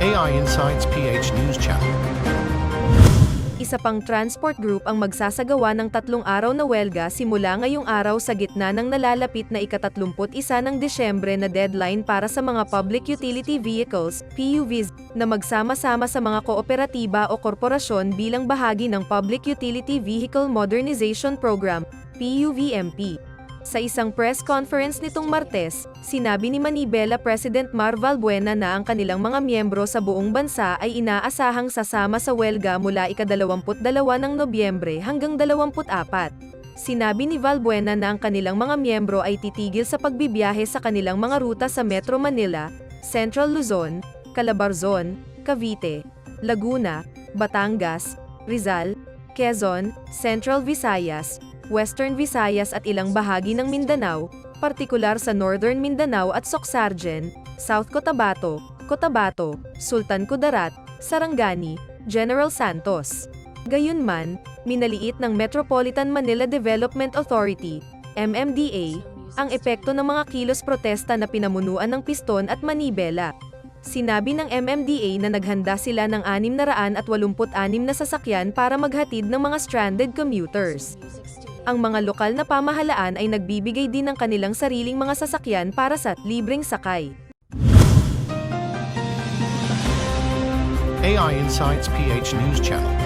AI Insights PH News Channel. Isa pang transport group ang magsasagawa ng tatlong araw na welga simula ngayong araw sa gitna ng nalalapit na ikatatlumput isa ng Desyembre na deadline para sa mga Public Utility Vehicles, PUVs, na magsama-sama sa mga kooperatiba o korporasyon bilang bahagi ng Public Utility Vehicle Modernization Program, PUVMP. Sa isang press conference nitong Martes, sinabi ni Manibela President Mar Valbuena na ang kanilang mga miyembro sa buong bansa ay inaasahang sasama sa welga mula ika-22 ng Nobyembre hanggang 24. Sinabi ni Valbuena na ang kanilang mga miyembro ay titigil sa pagbibiyahe sa kanilang mga ruta sa Metro Manila, Central Luzon, Calabarzon, Cavite, Laguna, Batangas, Rizal, Quezon, Central Visayas, Western Visayas at ilang bahagi ng Mindanao, partikular sa Northern Mindanao at Soxargen, South Cotabato, Cotabato, Sultan Kudarat, Sarangani, General Santos. Gayunman, minaliit ng Metropolitan Manila Development Authority, MMDA, ang epekto ng mga kilos protesta na pinamunuan ng Piston at Manibela. Sinabi ng MMDA na naghanda sila ng 686 na sasakyan para maghatid ng mga stranded commuters. Ang mga lokal na pamahalaan ay nagbibigay din ng kanilang sariling mga sasakyan para sa libreng sakay. AI Insights PH News Channel.